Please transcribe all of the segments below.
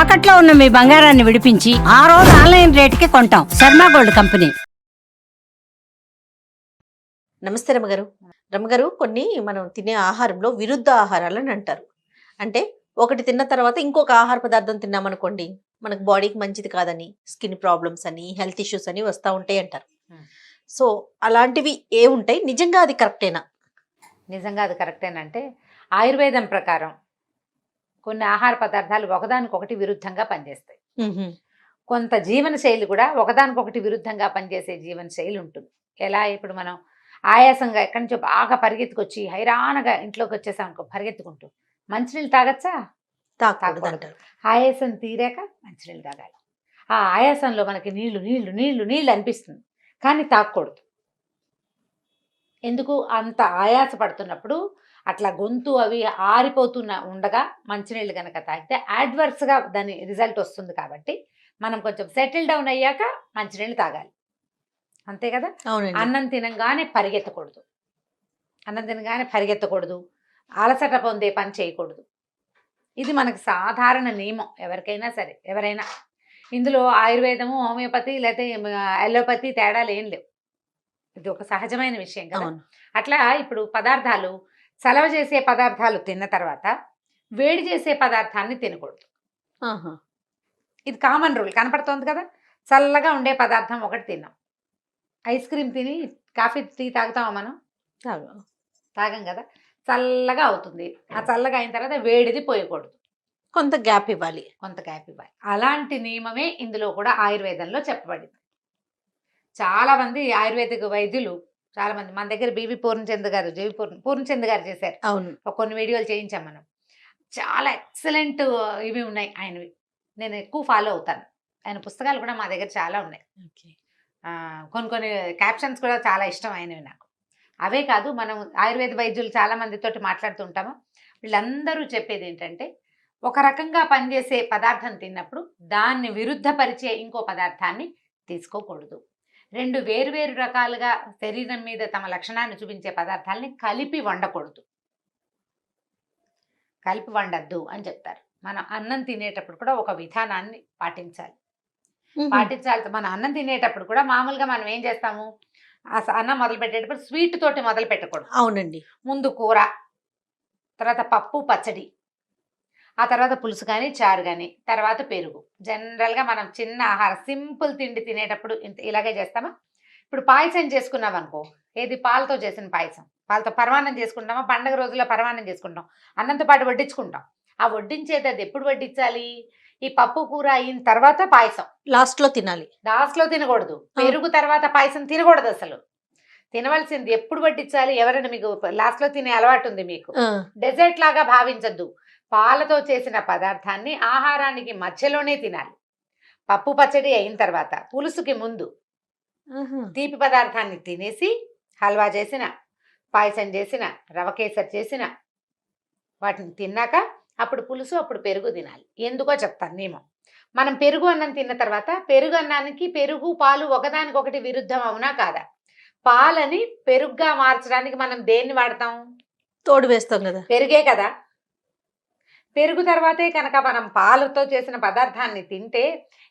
తాకట్లో ఉన్న మీ బంగారాన్ని విడిపించి ఆ రోజు ఆన్లైన్ రేటుకి కొంటాం. Sharma gold company. నమస్తే రమ్మగారు రమ్మగారు కొన్ని మనం తినే ఆహారంలో విరుద్ధ ఆహారాలు అని అంటారు. అంటే ఒకటి తిన్న తర్వాత ఇంకొక ఆహార పదార్థం తిన్నామనుకోండి మనకు బాడీకి మంచిది కాదని స్కిన్ ప్రాబ్లమ్స్ అని హెల్త్ ఇష్యూస్ అని వస్తూ ఉంటాయి అంటారు. సో అలాంటివి ఏ ఉంటాయి? నిజంగా అది కరెక్టేనా? నిజంగా అది కరెక్టేనంటే ఆయుర్వేదం ప్రకారం కొన్ని ఆహార పదార్థాలు ఒకదానికొకటి విరుద్ధంగా పనిచేస్తాయి. కొంత జీవన శైలి కూడా ఒకదానికొకటి విరుద్ధంగా పనిచేసే జీవన శైలి ఉంటుంది. ఎలా? ఇప్పుడు మనం ఆయాసంగా ఎక్కడి నుంచో బాగా పరిగెత్తుకొచ్చి హైరాణగా ఇంట్లోకి వచ్చేసాం అనుకో పరిగెత్తుకుంటూ మంచినీళ్ళు తాగచ్చా. అంటారు. ఆయాసం తీరాక మంచినీళ్ళు తాగాలి. ఆ ఆయాసంలో మనకి నీళ్ళు నీళ్ళు నీళ్ళు నీళ్ళు అనిపిస్తుంది. కానీ తాగకూడదు. ఎందుకు? అంత ఆయాస పడుతున్నప్పుడు అట్లా గొంతు అవి ఆరిపోతున్న ఉండగా మంచినీళ్ళు కనుక తాగితే యాడ్వర్స్గా దాని రిజల్ట్ వస్తుంది కాబట్టి మనం కొంచెం సెటిల్ డౌన్ అయ్యాక మంచినీళ్ళు తాగాలి. అంతే కదా? అన్నం తినంగానే పరిగెత్తకూడదు. అన్నం తినగానే పరిగెత్తకూడదు. అలసట పొందే పని చేయకూడదు. ఇది మనకు సాధారణ నియమం. ఎవరికైనా సరే ఎవరైనా. ఇందులో ఆయుర్వేదము హోమియోపతి లేకపోతే అలోపతి తేడాలు ఏం లేవు. ఇది ఒక సహజమైన విషయం కదా? అట్లా ఇప్పుడు పదార్థాలు చలవ చేసే పదార్థాలు తిన్న తర్వాత వేడి చేసే పదార్థాన్ని తినకూడదు. ఇది కామన్ రూల్. కనపడుతోంది కదా? చల్లగా ఉండే పదార్థం ఒకటి తిన్నాం. ఐస్ క్రీమ్ తిని కాఫీ టీ తాగుతామా మనం? తాగు. తాగం కదా? చల్లగా అవుతుంది. ఆ చల్లగా అయిన తర్వాత వేడిది పోయకూడదు. కొంత గ్యాప్ ఇవ్వాలి. కొంత గ్యాప్ ఇవ్వాలి. అలాంటి నియమమే ఇందులో కూడా ఆయుర్వేదంలో చెప్పబడింది. చాలా మంది ఆయుర్వేదిక వైద్యులు చాలా మంది. మన దగ్గర బీవి పూర్ణచంద్ గారు జేవి పూర్ణ పూర్ణచంద్ గారు చేశారు. అవును. ఒక కొన్ని వీడియోలు చేయించాం మనం. చాలా ఎక్సలెంట్ ఇవి ఉన్నాయి ఆయనవి. నేను ఎక్కువ ఫాలో అవుతాను. ఆయన పుస్తకాలు కూడా మా దగ్గర చాలా ఉన్నాయి. కొన్ని కొన్ని క్యాప్షన్స్ కూడా చాలా ఇష్టం అయినవి నాకు. అవే కాదు మనం ఆయుర్వేద వైద్యులు చాలా మందితోటి మాట్లాడుతుంటాము వీళ్ళందరూ చెప్పేది ఏంటంటే ఒక రకంగా పనిచేసే పదార్థం తిన్నప్పుడు దాన్ని విరుద్ధపరిచే ఇంకో పదార్థాన్ని తీసుకోకూడదు. రెండు వేరువేరు రకాలుగా శరీరం మీద తమ లక్షణాన్ని చూపించే పదార్థాలని కలిపి వండకూడదు. కలిపి వండద్దు అని చెప్తారు. మనం అన్నం తినేటప్పుడు కూడా ఒక విధానాన్ని పాటించాలి. పాటించాలి. మనం అన్నం తినేటప్పుడు కూడా మామూలుగా మనం ఏం చేస్తాము? అన్నం మొదలు పెట్టేటప్పుడు స్వీట్ తోటి మొదలు పెట్టకూడదు అవునండి. ముందు కూర తర్వాత పప్పు పచ్చడి. ఆ తర్వాత పులుసు కానీ చారు కానీ తర్వాత పెరుగు. జనరల్గా మనం చిన్న ఆహారం సింపుల్ తిండి తినేటప్పుడు ఇలాగే చేస్తామా? ఇప్పుడు పాయసం చేసుకున్నాం అనుకో ఏది పాలతో చేసిన పాయసం పాలతో పరమాన్నం చేసుకుంటామా? పండగ రోజుల్లో పరమాన్నం చేసుకుంటాం అన్నంతో పాటు వడ్డించుకుంటాం. ఆ వడ్డించేది అది ఎప్పుడు వడ్డించాలి? ఈ పప్పు కూర అయిన తర్వాత పాయసం. లాస్ట్లో తినాలి. లాస్ట్లో తినకూడదు పెరుగు తర్వాత పాయసం తినకూడదు అసలు. తినవలసింది ఎప్పుడు పట్టించాలి ఎవరైనా మీకు లాస్ట్లో తినే అలవాటు ఉంది మీకు. డెజర్ట్ లాగా భావించద్దు. పాలతో చేసిన పదార్థాన్ని ఆహారానికి మధ్యలోనే తినాలి. పప్పు పచ్చడి అయిన తర్వాత పులుసుకి ముందు. తీపి పదార్థాన్ని తినేసి హల్వా చేసిన పాయసం చేసిన రవ కేసరి చేసిన వాటిని తిన్నాక అప్పుడు పులుసు అప్పుడు పెరుగు తినాలి. ఎందుకో చెప్తాను నియమం మనం పెరుగు అన్నం తిన్న తర్వాత పెరుగు అన్నానికి పెరుగు పాలు ఒకదానికొకటి విరుద్ధం అవునా కాదా? పాలని పెరుగుగా మార్చడానికి మనం దేన్ని వాడతాం? తోడు వేస్తాం కదా. పెరుగే కదా. పెరుగు తర్వాతే కనుక మనం పాలతో చేసిన పదార్థాన్ని తింటే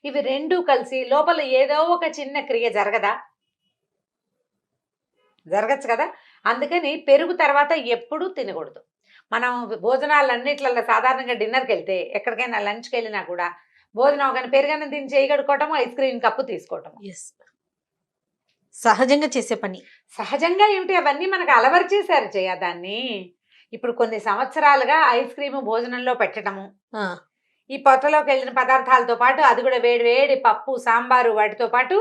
ఇవి రెండూ కలిసి లోపల ఏదో ఒక చిన్న క్రియ జరగదా? జరగచ్చు కదా? అందుకని పెరుగు తర్వాత ఎప్పుడూ తినకూడదు. మనం భోజనాలన్నిట్లలో సాధారణంగా డిన్నర్కి వెళ్తే ఎక్కడికైనా లంచ్కి వెళ్ళినా కూడా భోజనం కానీ పెరుగన్నం తిని చేయగడుకోవటం ఐస్ క్రీమ్ కప్పు తీసుకోవటం ఎస్ సహజంగా చేసే పని. సహజంగా ఏమిటి? అవన్నీ మనకు అలవరిచేశారు జయ దాన్ని? ఇప్పుడు కొన్ని సంవత్సరాలుగా ఐస్ క్రీమ్ భోజనంలో పెట్టడము. ఈ పొట్టలోకి వెళ్ళిన పదార్థాలతో పాటు అది కూడా వేడి వేడి పప్పు సాంబారు వాటితో పాటు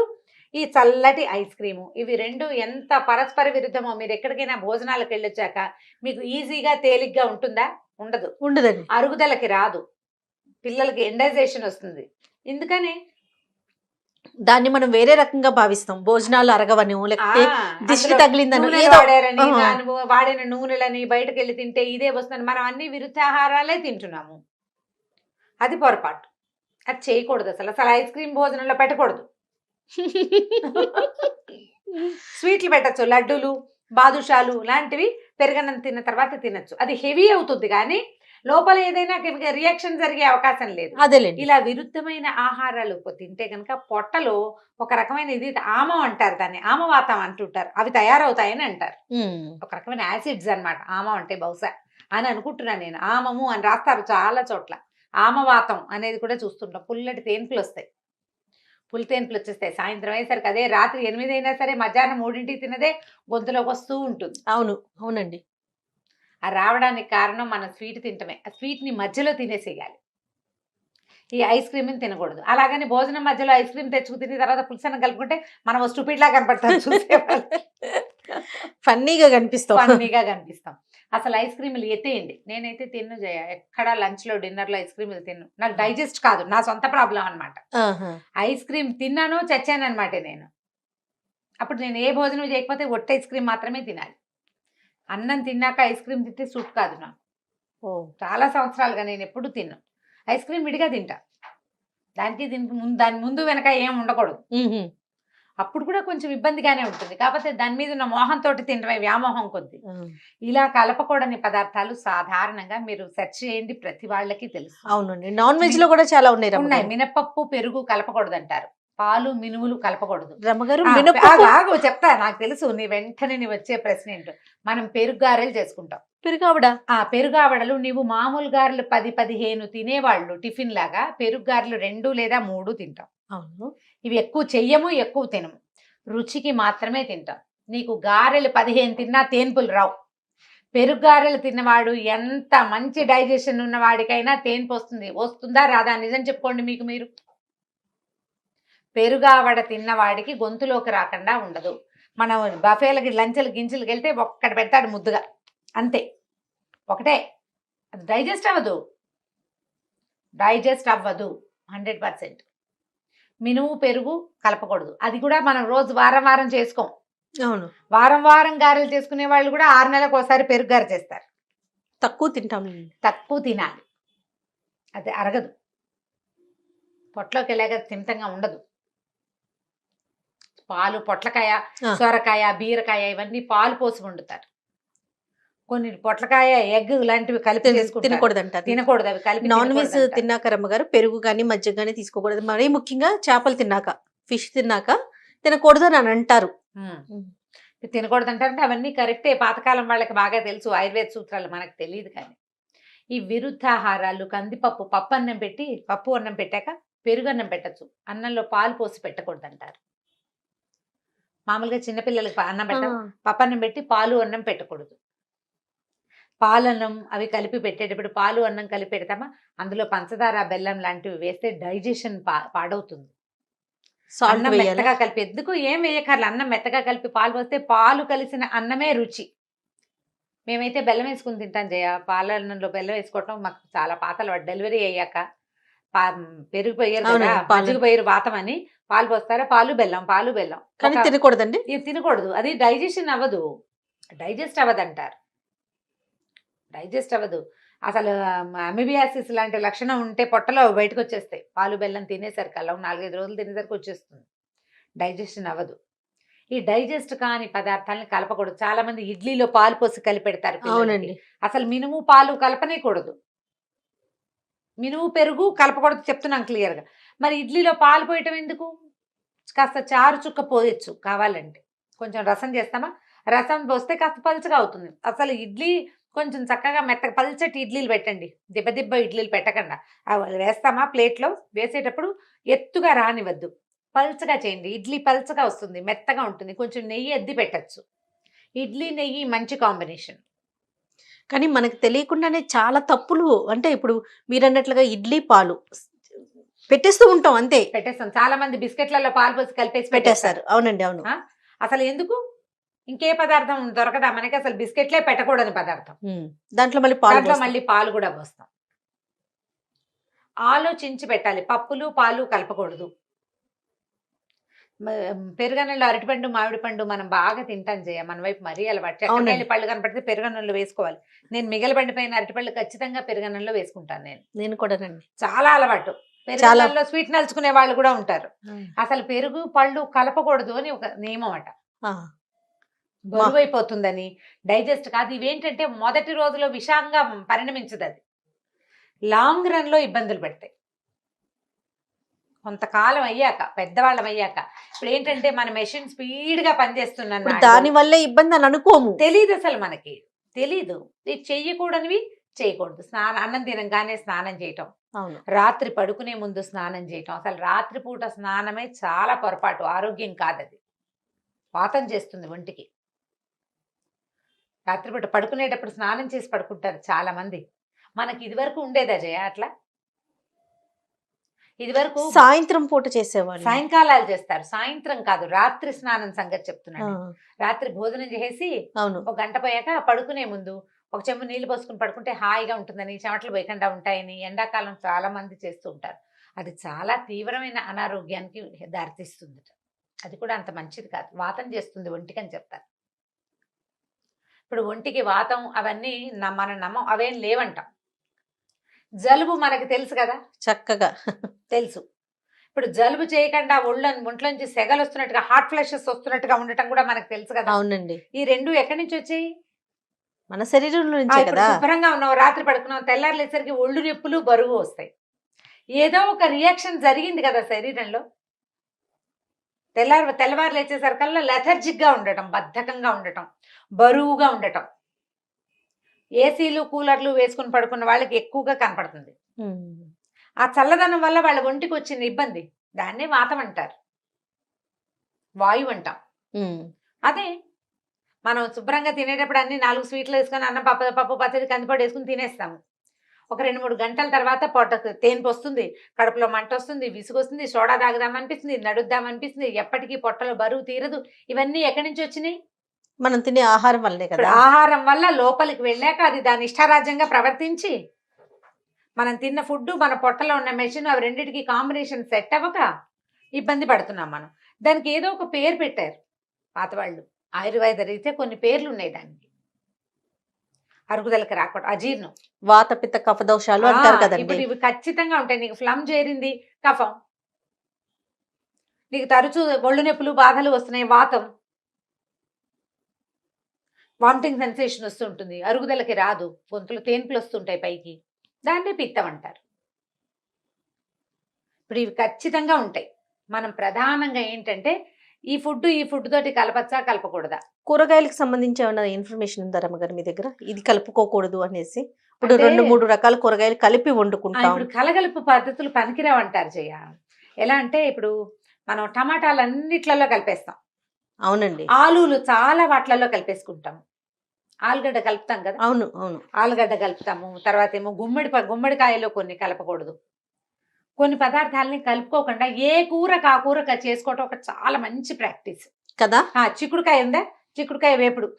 ఈ చల్లటి ఐస్ క్రీము. ఇవి రెండు ఎంత పరస్పర విరుద్ధమో మీరు ఎక్కడికైనా భోజనాలకు వెళ్ళొచ్చాక మీకు ఈజీగా తేలిగ్గా ఉంటుందా? ఉండదు. ఉండదండి. అరుగుదలకి రాదు. పిల్లలకి ఎండైజేషన్ వస్తుంది. ఎందుకని? దాన్ని మనం వేరే రకంగా భావిస్తాం. భోజనాలు అరగవని లేకపోతే దిష్టి తగిలిందని వాడిన నూనెలని బయటకు వెళ్ళి తింటే ఇదే వస్తుంది మనం అన్ని విరుద్ధాహారాలే తింటున్నాము. అది పొరపాటు. అది చేయకూడదు అసలు. అసలు ఐస్ క్రీమ్ భోజనంలో పెట్టకూడదు. స్వీట్లు పెట్టచ్చు లడ్డూలు బాదుషాలు లాంటివి పెరగన్నం తిన్న తర్వాత తినచ్చు. అది హెవీ అవుతుంది కానీ లోపల ఏదైనా రియాక్షన్ జరిగే అవకాశం లేదు. అదేలేండి. ఇలా విరుద్ధమైన ఆహారాలు తింటే కనుక పొట్టలో ఒక రకమైన ఇది ఆమం అంటారు దాన్ని ఆమవాతం అంటుంటారు. అవి తయారవుతాయని అంటారు. ఒక రకమైన యాసిడ్స్ అన్నమాట. ఆమం అంటే బహుశా అని అనుకుంటున్నాను నేను. ఆమము అని రాస్తారు చాలా చోట్ల. ఆమవాతం అనేది కూడా చూస్తుంటాం. పుల్లటి తేన్పులు వస్తాయి. పులి తేన్పులు వచ్చేస్తాయి. సాయంత్రం అయ్యేసరికి అదే రాత్రి ఎనిమిది అయినా సరే మధ్యాహ్నం మూడింటికి తినదే గొంతులోకి వస్తూ ఉంటుంది. అవును. అవునండి. ఆ రావడానికి కారణం మనం స్వీట్ తింటమే. ఆ స్వీట్ని మధ్యలో తినేసేయాలి. ఈ ఐస్ క్రీమ్ని తినకూడదు. అలాగని భోజనం మధ్యలో ఐస్ క్రీమ్ తెచ్చుకు తిని తర్వాత పులుసన్న కలుపుకుంటే మనం స్టూపిడ్ లా కనపడతాం చూసేవాళ్ళు. ఫన్నీగా కనిపిస్తాం. ఫన్నీగా కనిపిస్తాం. అసలు ఐస్ క్రీములు ఎత్తేయండి. నేనైతే తిన్ను జయ ఎక్కడ లంచ్లో డిన్నర్లో ఐస్ క్రీములు తిన్ను. నాకు డైజెస్ట్ కాదు. నా సొంత ప్రాబ్లం అనమాట. ఐస్ క్రీమ్ తిన్నాను చచ్చాను అనమాట నేను. అప్పుడు నేను ఏ భోజనం చేయకపోతే ఒట్టి ఐస్ క్రీమ్ మాత్రమే తినాలి. అన్నం తిన్నాక ఐస్ క్రీమ్ తింటే సూట్ కాదు నాకు. ఓ. చాలా సంవత్సరాలుగా నేను ఎప్పుడు తిన్నాను ఐస్ క్రీమ్ విడిగా తింటా. దానికి దీనికి ముందు దాని ముందు వెనక ఏం ఉండకూడదు. అప్పుడు కూడా కొంచెం ఇబ్బందిగానే ఉంటుంది. కాకపోతే దాని మీద ఉన్న మోహంతో తినడమే వ్యామోహం కొద్ది. ఇలా కలపకూడని పదార్థాలు సాధారణంగా మీరు సెర్చ్ చేయండి. ప్రతి వాళ్ళకి తెలుసు. అవునండి. నాన్ వెజ్లో కూడా చాలా ఉన్నాయి ఉన్నాయి. మినపప్పు పెరుగు కలపకూడదు అంటారు పాలు మినుములు కలపకూడదు. రమ్మగారు ఆగు, చెప్తా నాకు తెలుసు నీ వెంటనే నీ వచ్చే ప్రశ్న ఏంటో. మనం పెరుగు గారెలు చేసుకుంటాం. పెరుగావిడ? ఆ పెరుగావడలు నీవు మామూలు గారెలు పది పదిహేను తినేవాళ్ళు టిఫిన్ లాగా పెరుగు గారెలు రెండు లేదా మూడు తింటాం. అవును. ఇవి ఎక్కువ చెయ్యము ఎక్కువ తినము. రుచికి మాత్రమే తింటాం. నీకు గారెలు పదిహేను తిన్నా తేన్పులు రావు. పెరుగు గారెలు తిన్నవాడు ఎంత మంచి డైజెషన్ ఉన్నవాడికైనా తేన్పు వస్తుంది. వస్తుందా రాదా? నిజం చెప్పుకోండి మీకు మీరు. పెరుగావడ తిన్నవాడికి గొంతులోకి రాకుండా ఉండదు. మనం బఫేలకి లంచెలు గింజలకి వెళ్తే ఒక్కటి పెడతాడు ముద్దుగా. అంతే. ఒకటే. అది డైజెస్ట్ అవ్వదు. డైజెస్ట్ అవ్వదు. Hundred percent. మినుము పెరుగు కలపకూడదు. అది కూడా మనం రోజు వారం వారం చేసుకోం. అవును. వారం వారం గారెలు చేసుకునే వాళ్ళు కూడా ఆరు నెలలకు ఒకసారి పెరుగు గారె చేస్తారు. తక్కువ తింటాం తక్కువ తినాలి. అది అరగదు. పొట్లోకి వెళ్ళాక తిమితంగా ఉండదు. పాలు పొట్లకాయ. సొరకాయ బీరకాయ ఇవన్నీ పాలు పోసి వండుతారు. కొన్ని పొట్లకాయ ఎగ్ లాంటివి కలిపి తినకూడదు అంటారు తినకూడదు అవి కలిపి నాన్ వెజ్. తిన్నాక రమ్మగారు పెరుగు కానీ మజ్జిగ కానీ తీసుకోకూడదు. మరీ ముఖ్యంగా చేపలు తిన్నాక ఫిష్ తిన్నాక తినకూడదు అని అంటారు. తినకూడదు అంటారంటే అవన్నీ కరెక్టే. పాతకాలం వాళ్ళకి బాగా తెలుసు. ఆయుర్వేద సూత్రాలు మనకు తెలియదు కానీ. ఈ విరుద్ధాహారాలు కందిపప్పు పప్పు అన్నం పెట్టి పప్పు అన్నం పెట్టాక పెరుగు అన్నం పెట్టచ్చు. అన్నంలో పాలు పోసి పెట్టకూడదు అంటారు మామూలుగా చిన్నపిల్లలకి అన్నం పెట్ట పప్పు అన్నం పెట్టి పాలు అన్నం పెట్టకూడదు. పాలన్నం అవి కలిపి పెట్టేటప్పుడు పాలు అన్నం కలిపి పెడతామా? అందులో పంచదార బెల్లం లాంటివి వేస్తే డైజెషన్ పా పాడవుతుంది. సాల్ట్ అన్నం మెత్తగా కలిపి ఎందుకు ఏం వేయకర్ల అన్నం మెత్తగా కలిపి పాలు పోస్తే పాలు కలిసిన అన్నమే రుచి. మేమైతే బెల్లం వేసుకుని తింటాం జయ పాల అన్నంలో బెల్లం వేసుకోవటం మాకు చాలా పాతలు డెలివరీ అయ్యాక పా పెరుగు పోయారు కదా అవునండి, పాలు. మజ్జిగ పోయారు వాతం అని పాలు పోస్తారా? పాలు బెల్లం పాలు బెల్లం. కానీ తినకూడదండి. ఇది తినకూడదు. అది డైజెషన్ అవ్వదు. డైజెస్ట్ అవ్వదు అంటారు డైజెస్ట్ అవ్వదు. అసలు అమిబియాసిస్ లాంటి లక్షణం ఉంటే పొట్టలో బయటకు వచ్చేస్తాయి పాలు బెల్లం తినేసరికి అలా నాలుగైదు రోజులు తినేసరికి వచ్చేస్తుంది. డైజెషన్ అవ్వదు. ఈ డైజెస్ట్ కాని పదార్థాలను కలపకూడదు. చాలా మంది ఇడ్లీలో పాలు పోసి కలిపి పెడతారు పిల్లలకి. అవునండి. అసలు మినుము పాలు కలపనేకూడదు మినుము పెరుగు కలపకూడదు చెప్తున్నాం క్లియర్గా మరి ఇడ్లీలో పాలు పోయటం ఎందుకు? కాస్త చారు చుక్క పోయొచ్చు కావాలంటే. కొంచెం రసం చేస్తామా? రసం పోస్తే కాస్త పలుచగా అవుతుంది. అసలు ఇడ్లీ కొంచెం చక్కగా మెత్తగా పల్చటి ఇడ్లీలు పెట్టండి. దిబ్బ దిబ్బ ఇడ్లీలు పెట్టకుండా. అవి వేస్తామా ప్లేట్లో? వేసేటప్పుడు ఎత్తుగా రానివద్దు పల్చగా చేయండి. ఇడ్లీ పల్చగా వస్తుంది. మెత్తగా ఉంటుంది. కొంచెం నెయ్యి ఎద్ది పెట్టచ్చు. ఇడ్లీ నెయ్యి మంచి కాంబినేషన్. కానీ మనకు తెలియకుండానే చాలా తప్పులు అంటే ఇప్పుడు మీరు అన్నట్లుగా ఇడ్లీ పాలు పెట్టేస్తూ ఉంటాం అంతే. పెట్టేస్తాం. చాలా మంది బిస్కెట్లలో పాలు పోసి కలిపేసి పెట్టేస్తారు. అవునండి అవును? అసలు ఎందుకు? ఇంకే పదార్థం దొరకదా? మనకి అసలు బిస్కెట్లే పెట్టకూడని పదార్థం. దాంట్లో మళ్ళీ పాలు. మళ్ళీ పాలు కూడా పోస్తాం. ఆలోచించి పెట్టాలి. పప్పులు పాలు కలపకూడదు. పెరుగన్నంలో అరటిపండు మామిడి పండు మనం బాగా తింటాం చేయ మన వైపు మరీ అలవాటు. చక్కగా పళ్ళు కనపడితే పెరుగన్నంలో వేసుకోవాలి. నేను మిగలబండి పైన అరటిపళ్ళు ఖచ్చితంగా పెరుగన్నంలో వేసుకుంటాను నేను. నేను కూడానండి. చాలా అలవాటు. పెరుగన్నంలో స్వీట్ నలుచుకునే వాళ్ళు కూడా ఉంటారు. అసలు పెరుగు పళ్ళు కలపకూడదు అని ఒక నియమం అట. ఆ, బరువు అయిపోతుందని డైజెస్ట్ కాదు. ఇవేంటంటే మొదటి రోజులో విషంగా పరిణమించదు అది. లాంగ్ రన్లో ఇబ్బందులు పెడతాయి. కొంతకాలం అయ్యాక పెద్దవాళ్ళం అయ్యాక. ఇప్పుడు ఏంటంటే మన మెషిన్ స్పీడ్గా పనిచేస్తున్నాను ఇప్పుడు దాని వల్లే ఇబ్బంది అని అనుకోము. తెలియదు అసలు మనకి. తెలీదు. ఇది చెయ్యకూడనివి చేయకూడదు. స్నానం అన్నం తినగానే స్నానం చేయటం. అవును. రాత్రి పడుకునే ముందు స్నానం చేయటం. అసలు రాత్రిపూట స్నానమే చాలా పొరపాటు. ఆరోగ్యం కాదది. వాతం చేస్తుంది ఒంటికి. రాత్రిపూట పడుకునేటప్పుడు స్నానం చేసి పడుకుంటారు చాలా మంది మనకి ఇదివరకు ఉండేదా జయ అట్లా? ఇదివరకు సాయంత్రం పూట చేసేవాళ్ళు. సాయంకాలాలు చేస్తారు. సాయంత్రం కాదు రాత్రి స్నానం సంగతి చెప్తున్నాను. రాత్రి భోజనం చేసి అవును. ఒక గంట పోయాక పడుకునే ముందు ఒక చెంబు నీళ్ళు పోసుకుని పడుకుంటే హాయిగా ఉంటుందని చెమటలు పోయకుండా ఉంటాయని ఎండాకాలం చాలా మంది చేస్తూ ఉంటారు. అది చాలా తీవ్రమైన అనారోగ్యానికి దారితీస్తుంది అది కూడా అంత మంచిది కాదు. వాతం చేస్తుంది ఒంటికి అని చెప్తారు. ఇప్పుడు ఒంటికి వాతం అవన్నీ మన నమ్మం అవేం లేవంటాం. జలుబు మనకి తెలుసు కదా? చక్కగా. తెలుసు. ఇప్పుడు జలుబు చేయకుండా ఒళ్ళ ఒంట్లోంచి సెగలు వస్తున్నట్టుగా హార్ట్ ఫ్లెషెస్ వస్తున్నట్టుగా ఉండటం కూడా మనకు తెలుసు కదా? అవునండి. ఈ రెండు ఎక్కడి నుంచి వచ్చాయి? మన శరీరంలో ఆ, నుంచే కదా? శుభ్రంగా ఉన్నావు రాత్రి పడుకున్నావు తెల్లారులేసరికి ఒళ్ళు నొప్పులు బరువు వస్తాయి. ఏదో ఒక రియాక్షన్ జరిగింది కదా శరీరంలో? తెల్లారు తెల్లవారు లేచేసరికల్లా లెథర్జిక్గా ఉండటం బద్ధకంగా ఉండటం బరువుగా ఉండటం. ఏసీలు కూలర్లు వేసుకుని పడుకున్న వాళ్ళకి ఎక్కువగా కనపడుతుంది. ఆ చల్లదనం వల్ల వాళ్ళ ఒంటికి వచ్చిన ఇబ్బంది. దాన్నే వాతం అంటారు. వాయువు అంటాం. అదే మనం శుభ్రంగా తినేటప్పుడు అన్ని నాలుగు స్వీట్లు వేసుకొని అన్నం పప్పు పప్పు పచ్చడి కందిపొడి వేసుకుని తినేస్తాము. ఒక రెండు మూడు గంటల తర్వాత పొట్టకు తేన్పు వస్తుంది కడుపులో మంట వస్తుంది విసుగు వస్తుంది సోడా తాగుదాం అనిపిస్తుంది నడుద్దాం అనిపిస్తుంది ఎప్పటికీ పొట్టలో బరువు తీరదు. ఇవన్నీ ఎక్కడి నుంచి వచ్చినాయి? మనం తినే ఆహారం వల్లే ఇప్పుడు కదా. ఆహారం వల్ల లోపలికి వెళ్ళాక అది దాని ఇష్టారాజ్యంగా ప్రవర్తించి మనం తిన్న ఫుడ్ మన పొట్టలో ఉన్న మెషిన్ అవి రెండింటికి కాంబినేషన్ సెట్ అవ్వక ఇబ్బంది పడుతున్నాం మనం. దానికి ఏదో ఒక పేరు పెట్టారు పాతవాళ్ళు. ఆయుర్వేద రీత్యా కొన్ని పేర్లు ఉన్నాయి దానికి. అరుగుదలకి రాకూడదు అజీర్ణం. వాత పిత్త కఫ దోషాలు అంటారు ఇప్పుడు కదండి ఇవి ఖచ్చితంగా ఉంటాయి. నీకు ఫ్లమ్ చేరింది కఫం. నీకు తరచూ ఒళ్ళు నొప్పులు బాధలు వస్తున్నాయి వాతం. వామిటింగ్ సెన్సేషన్ వస్తుంటుంది. అరుగుదలకి రాదు. గొంతులు తేన్పులు వస్తుంటాయి పైకి. దాన్నే పిత్తం అంటారు. ఇప్పుడు ఇవి ఖచ్చితంగా ఉంటాయి. మనం ప్రధానంగా ఏంటంటే ఈ ఫుడ్ ఈ ఫుడ్ తోటి కలపచ్చా కలపకూడదా? కూరగాయలకు సంబంధించి ఏమైనా ఇన్ఫర్మేషన్ ఉందా రమ్మగారు మీ దగ్గర? ఇది కలుపుకోకూడదు అనేసి. ఇప్పుడు రెండు మూడు రకాల కూరగాయలు కలిపి వండుకుంటాం. ఇప్పుడు కలగలుపు పద్ధతులు పనికిరావు అంటారు జయ. ఎలా అంటే ఇప్పుడు మనం టమాటాలు అన్నిట్లలో కలిపేస్తాం. అవునండి. ఆలులు చాలా వాటిలలో కలిపేసుకుంటాం. ఆలుగడ్డ కలుపుతాం కదా? అవును అవును. ఆలుగడ్డ కలుపుతాము. తర్వాత ఏమో గుమ్మడి గుమ్మడికాయలో కొన్ని కలపకూడదు. కొన్ని పదార్థాలని కలుపుకోకుండా ఏ కూర క- చేసుకోవటం ఒక చాలా మంచి ప్రాక్టీస్. కదా? ఆ, చిక్కుడుకాయ ఉందా? చిక్కుడుకాయ వేపుడు.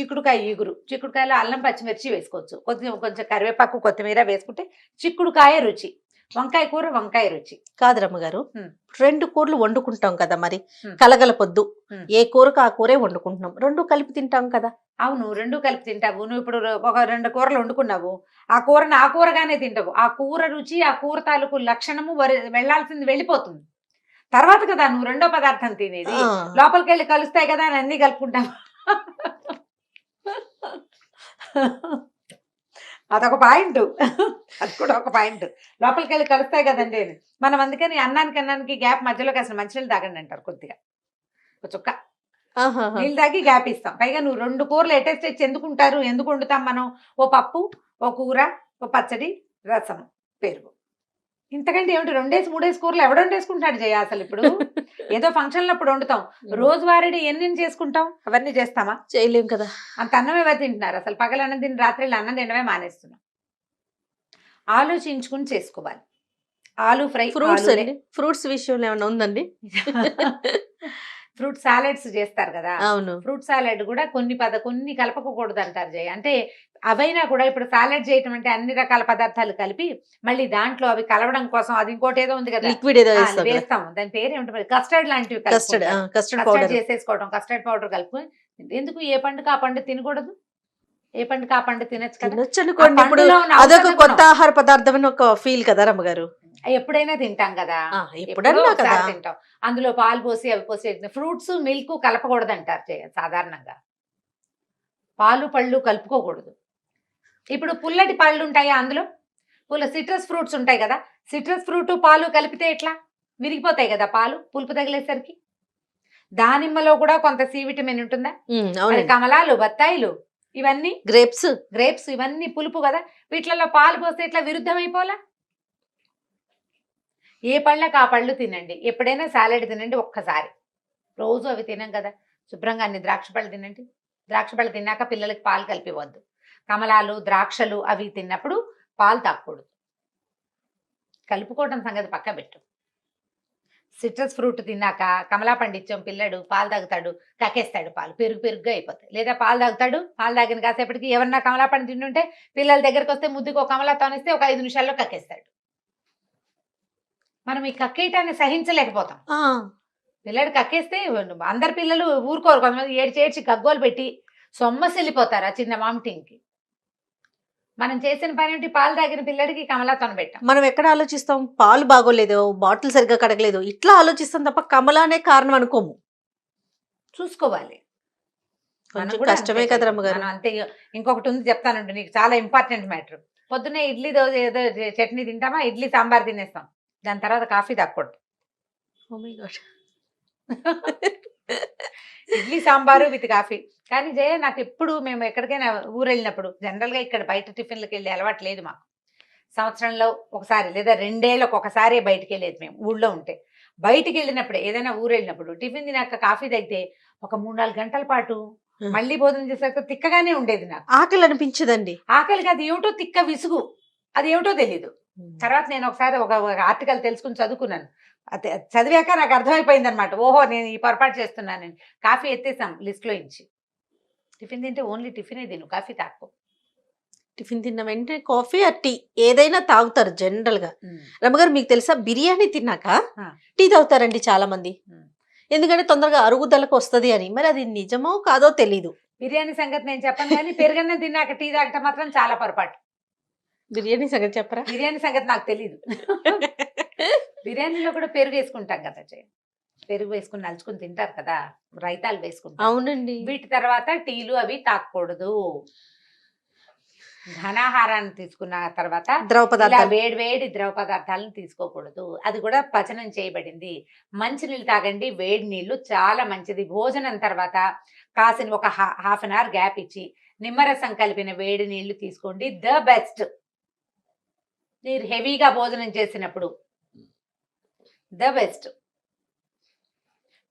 చిక్కుడుకాయ ఈగురు. చిక్కుడుకాయలో అల్లం పచ్చిమిర్చి వేసుకోవచ్చు. కొంచెం కొంచెం కరివేపాకు కొత్తిమీర వేసుకుంటే చిక్కుడుకాయ రుచి. వంకాయ కూర వంకాయ రుచి. కాదు రమ్మగారు హ్మ్. రెండు కూరలు వండుకుంటాం కదా మరి. హ్మ్. కలగలపొద్దు. హ్మ్. ఏ కూరకు ఆ కూరే వండుకుంటున్నాం. రెండు కలిపి తింటాం కదా. అవును రెండు కలిపి తింటావు. నువ్వు ఇప్పుడు ఒక రెండు కూరలు వండుకున్నావు. ఆ కూరని ఆ కూరగానే తింటావు. ఆ కూర రుచి ఆ కూర తాలూకు లక్షణము వరి- వెళ్ళాల్సింది వెళ్ళిపోతుంది. తర్వాత కదా నువ్వు రెండో పదార్థం తినేది. లోపలికి వెళ్ళి కలుస్తాయి కదా అని అన్ని కలుపుకుంటావు. అదొక పాయింట్. అది కూడా ఒక పాయింట్. లోపలికి వెళ్ళి కలుస్తాయి కదండి. మనం అందుకని అన్నానికి అన్నానికి గ్యాప్ మధ్యలో కాసిన మంచినీళ్ళు తాగండి అంటారు కొద్దిగా. ఒక చుక్క. నీళ్ళు తాగి గ్యాప్ ఇస్తాం. పైగా నువ్వు రెండు కూరలు ఎటేస్ట్ తెచ్చి ఎందుకు ఉంటారు? ఎందుకు వండుతాం మనం? ఓ పప్పు ఓ కూర ఓ పచ్చడి రసం పెరుగు. ఇంతకంటే ఏమిటి? రెండేసి మూడేసి కూరలు ఎవడు వండేసుకుంటాడు జయ అసలు ఇప్పుడు? ఏదో ఫంక్షన్లు అప్పుడు వండుతాం. రోజువారీ ఎన్ని చేసుకుంటాం? అవన్నీ చేస్తామా? చేయలేం కదా. అంత అన్నం ఎవరు తింటున్నారు? అసలు పగల అన్నం తిని రాత్రి అన్నం తినడమే మానేస్తున్నాం ఆలోచించుకుని చేసుకోవాలి. ఆలు ఫ్రై ఫ్రూట్స్ ఫ్రూట్స్ విషయంలో ఏమైనా ఉందండి? ఫ్రూట్ సాలెడ్స్ చేస్తారు కదా. అవును. ఫ్రూట్ సాలెడ్ కూడా కొన్ని పద కొన్ని కలపకూడదు అంటారు జయ. అంటే అవైనా కూడా ఇప్పుడు సాలెడ్ చేయటం అంటే అన్ని రకాల పదార్థాలు కలిపి మళ్ళీ దాంట్లో అవి కలవడం కోసం అది ఇంకోటి ఏదో ఉంది కదా. లిక్విడ్ ఏదో వేస్తాం దాని పేరు ఏమిటి కస్టర్డ్ లాంటివి కస్టర్డ్. కస్టర్డ్ చేసేసుకోవడం కస్టర్డ్ పౌడర్ కలుపుకొని ఎందుకు ఏ పండుగ ఆ పండు తినకూడదు? ఏ పండుగ? ఆ పండు తినచ్చు కదా. తినొచ్చు అనుకోండి ఆ ఇప్పుడు పండులో ఉన్న అదొక ఔషధ కొత్త గుణం. ఆహార పదార్థం అని ఒక ఫీల్ కదా రమ్మగారు. ఎప్పుడైనా తింటాం కదా. ఆ, ఎప్పుడో ఎప్పుడన్నా ఒకసారి తింటాం. అందులో పాలు పోసి అవి పోసి ఫ్రూట్స్ మిల్క్ కలపకూడదు అంటారు సాధారణంగా. పాలు పళ్ళు కలుపుకోకూడదు. ఇప్పుడు పుల్లటి పళ్ళు ఉంటాయి అందులో? పూల సిట్రస్ ఫ్రూట్స్ ఉంటాయి కదా. సిట్రస్ ఫ్రూట్ పాలు కలిపితే ఎట్లా? విరిగిపోతాయి కదా పాలు పులుపు తగిలేసరికి. దానిమ్మలో కూడా కొంత సి విటమిన్ ఉంటుందా? ఉమ్, మరి అవునండి. కమలాలు బత్తాయిలు ఇవన్నీ? గ్రేప్స్. గ్రేప్స్ ఇవన్నీ పులుపు కదా? వీటిలలో పాలు పోస్తే ఇట్లా విరుద్ధమైపోలా ఏ పళ్ళకి ఆ పళ్ళు తినండి. ఎప్పుడైనా సాలెడ్ తినండి ఒక్కసారి. రోజు అవి తినం కదా? శుభ్రంగా అన్ని ద్రాక్ష పళ్ళు తినండి. ద్రాక్ష పళ్ళు తిన్నాక పిల్లలకి పాలు కలిపివద్దు కమలాలు ద్రాక్షలు అవి తిన్నప్పుడు పాలు తాగకూడదు. కలుపుకోవడం సంగతి పక్క పెట్టు. సిట్రస్ ఫ్రూట్ తిన్నాక కమలా పండిచ్చం పిల్లడు పాలు తాగుతాడు కక్కేస్తాడు పాలు పెరుగు పెరుగుగా అయిపోతాయి. లేదా పాలు తాగుతాడు పాలు తాగిన కాసేపటికి ఎవరన్నా కమలా పండు తింటుంటే పిల్లల దగ్గరికి వస్తే ముద్దుకు ఒక కమలా తోనిస్తే ఒక ఐదు నిమిషాల్లో కక్కేస్తాడు. మనం ఈ కక్కేయటాన్ని సహించలేకపోతాం. పిల్లడు కక్కేస్తే అందరు పిల్లలు ఊరుకోరు. కొంతమంది ఏడ్చి ఏడ్చి గగ్గోలు పెట్టి సొమ్మసిల్లిపోతారు ఆ చిన్న వామిటింగ్కి మనం చేసిన పని ఏంటి? పాలు తాగిన పిల్లడికి కమలాతోన పెట్టాం. మనం ఎక్కడ ఆలోచిస్తాం? పాలు బాగోలేదు బాటిల్ సరిగ్గా కడగలేదు. ఇట్లా ఆలోచిస్తాం తప్ప కమలానే కారణం అనుకోము. చూసుకోవాలి. కొంచెం కష్టమే కదా అంతే ఇంకొకటి ఉంది చెప్తానండి నీకు. చాలా ఇంపార్టెంట్ మ్యాటర్. పొద్దున్నే ఇడ్లీ దోశ ఏదో చట్నీ తింటామా? ఇడ్లీ సాంబార్ తినేస్తాం. దాని తర్వాత కాఫీ తాగకూడదు Oh. Idli sambar with coffee. కానీ జయ నాకు ఎప్పుడు మేము ఎక్కడికైనా ఊరు వెళ్ళినప్పుడు జనరల్గా ఇక్కడ బయట టిఫిన్లకు వెళ్ళే అలవాటు లేదు మాకు. సంవత్సరంలో ఒకసారి లేదా రెండేళ్ళకి ఒకసారి బయటికి వెళ్ళేది మేము ఊళ్ళో ఉంటే. బయటికి వెళ్ళినప్పుడు ఏదైనా ఊరు వెళ్ళినప్పుడు టిఫిన్ తినాక కాఫీ తాగితే ఒక మూడు నాలుగు గంటల పాటు. మళ్ళీ భోజనం చేసాక తిక్కగానే ఉండేది నాకు. ఆకలి అనిపించదండి ఆకలికి అది ఏమిటో తిక్క విసుగు. అది ఏమిటో తెలీదు. తర్వాత నేను ఒకసారి ఒక ఆర్టికల్ తెలుసుకుని చదువుకున్నాను. అది చదివాక నాకు అర్థమైపోయింది అనమాట ఓహో నేను ఈ పొరపాటు చేస్తున్నాను కాఫీ ఎత్తేసాం లిస్ట్లో ఇచ్చి. టిఫిన్ తింటే ఓన్లీ టిఫినే తిను కాఫీ తాకు టిఫిన్ తిన్న వెంటనే కాఫీ ఆ టీ ఏదైనా తాగుతారు జనరల్గా రమ్మగారు మీకు తెలుసా బిర్యానీ తిన్నాక. టీ తాగుతారండి చాలా మంది. ఎందుకంటే తొందరగా అరుగుదలకు వస్తది అని. మరి అది నిజమో కాదో తెలీదు. బిర్యానీ సంగతి నేను చెప్పను కానీ పెరుగన్న తిన్నాక టీ తాగటం మాత్రం చాలా పొరపాటు. బిర్యానీ సంగతి చెప్పరా? బిర్యానీ సంగతి నాకు తెలియదు బిర్యానీలో కూడా పెరుగు వేసుకుంటాం కదా. పెరుగు వేసుకుని నలుచుకుని తింటారు కదా రైతాలు వేసుకుంటాం అవునండి. వీటి తర్వాత టీలు అవి తాగకూడదు ఘనాహారాన్ని తీసుకున్న తర్వాత ద్రవ పదార్థాలు. వేడి వేడి ద్రవ పదార్థాలను తీసుకోకూడదు. అది కూడా పచనం చేయబడింది. మంచినీళ్ళు తాగండి వేడి నీళ్ళు చాలా మంచిది. భోజనం తర్వాత కాసిన ఒక హాఫ్ అన్ అవర్ గ్యాప్ ఇచ్చి నిమ్మరసం కలిపిన వేడి నీళ్ళు తీసుకోండి. The best. మీరు హెవీగా భోజనం చేసినప్పుడు. The best.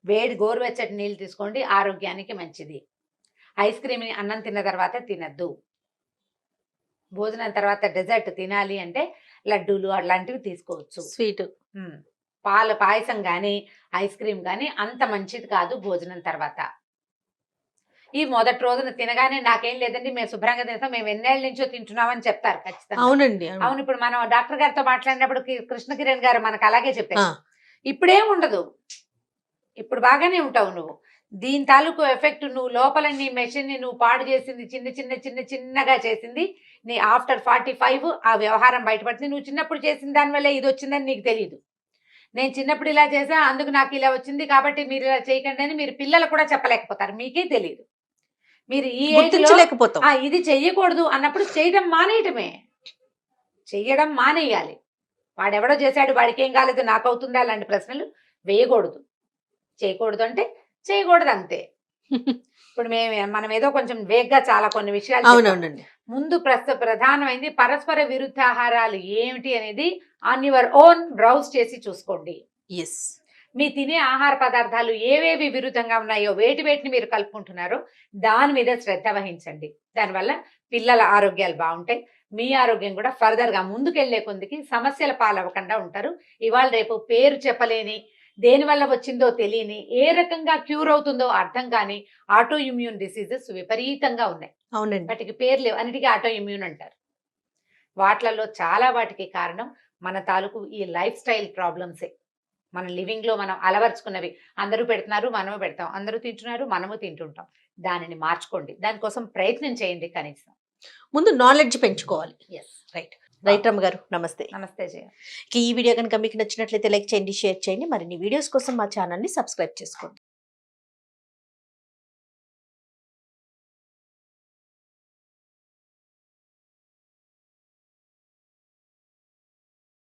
వేడి గోరువెచ్చటి నీళ్ళు తీసుకోండి. ఆరోగ్యానికి మంచిది. ఐస్ క్రీమ్ని అన్నం తిన్న తర్వాత తినద్దు. భోజనం తర్వాత డెజర్ట్ తినాలి అంటే లడ్డూలు అలాంటివి తీసుకోవచ్చు. స్వీట్. పాల పాయసం కానీ ఐస్ క్రీమ్ కానీ అంత మంచిది కాదు భోజనం తర్వాత. ఈ మొదటి రోజున తినగానే నాకేం లేదండి. మేము శుభ్రంగా తింటాం. మేము ఎన్నేళ్ళ నుంచో తింటున్నామని చెప్తారు ఖచ్చితంగా. అవునండి అవును. ఇప్పుడు మనం డాక్టర్ గారితో మాట్లాడినప్పుడు కృష్ణ కిరణ్ గారు మనకు అలాగే చెప్పారు. ఇప్పుడేం ఉండదు. ఇప్పుడు బాగానే ఉంటావు నువ్వు. దీని తాలూకు ఎఫెక్ట్ నువ్వు లోపల నీ మెషిన్ని నువ్వు పాడు చేసింది చిన్న చిన్న చిన్న చిన్నగా చేసింది. నీ ఆఫ్టర్ ఫార్టీ ఫైవ్ ఆ వ్యవహారం బయటపడుతుంది నువ్వు చిన్నప్పుడు చేసిన దానివల్ల ఇది వచ్చిందని నీకు తెలియదు నేను చిన్నప్పుడు ఇలా చేసా అందుకు నాకు ఇలా వచ్చింది కాబట్టి మీరు ఇలా చేయకండి అని మీరు పిల్లలు కూడా చెప్పలేకపోతారు. మీకే తెలియదు మీరు ఈ ఇది చెయ్యకూడదు అన్నప్పుడు చేయడం మానేయటమే. చెయ్యడం మానేయాలి. వాడెవడో చేశాడు వాడికి ఏం కాలేదు నాకు అవుతుందా అలాంటి ప్రశ్నలు వేయకూడదు. చేయకూడదు అంటే చేయకూడదు అంతే. ఇప్పుడు మేము మనం ఏదో కొంచెం వేగ్గా చాలా కొన్ని విషయాలు. అవునవునండి. ముందు ప్రస్తుత ప్రధానమైంది పరస్పర విరుద్ధాహారాలు ఏమిటి అనేది ఆన్ యువర్ ఓన్ బ్రౌజ్ చేసి చూసుకోండి. ఎస్ మీ తినే ఆహార పదార్థాలు ఏవేవి విరుద్ధంగా ఉన్నాయో వేటి వేటిని మీరు కలుపుకుంటున్నారో దాని మీద శ్రద్ధ వహించండి. దానివల్ల పిల్లల ఆరోగ్యాలు బాగుంటాయి. మీ ఆరోగ్యం కూడా ఫర్దర్గా ముందుకెళ్ళే కొందికి సమస్యల పాలవ్వకుండా ఉంటారు. ఇవాళ రేపు పేరు చెప్పలేని దేని వల్ల వచ్చిందో తెలియని ఏ రకంగా క్యూర్ అవుతుందో అర్థం కాని ఆటో ఇమ్యూన్ డిసీజెస్ విపరీతంగా ఉన్నాయి. అవునండి. వాటికి పేరు లేవు. అన్నిటికీ ఆటో ఇమ్యూన్ అంటారు. వాటిలలో చాలా వాటికి కారణం మన తాలూకు ఈ లైఫ్ స్టైల్ ప్రాబ్లమ్సే మన లివింగ్లో మనం అలవర్చుకున్నవి. అందరూ పెడుతున్నారు మనము పెడతాం. అందరూ తింటున్నారు మనము తింటుంటాం. దానిని మార్చుకోండి. దానికోసం ప్రయత్నం చేయండి కనీసం. ముందు నాలెడ్జ్ పెంచుకోవాలి. ఎస్ రైట్ రైట్ రమ్మ గారు నమస్తే. నమస్తే జయ. ఈ వీడియో కనుక మీకు నచ్చినట్లయితే లైక్ చేయండి షేర్ చేయండి. మరిన్ని వీడియోస్ కోసం మా ఛానల్ని సబ్స్క్రైబ్ చేసుకోండి.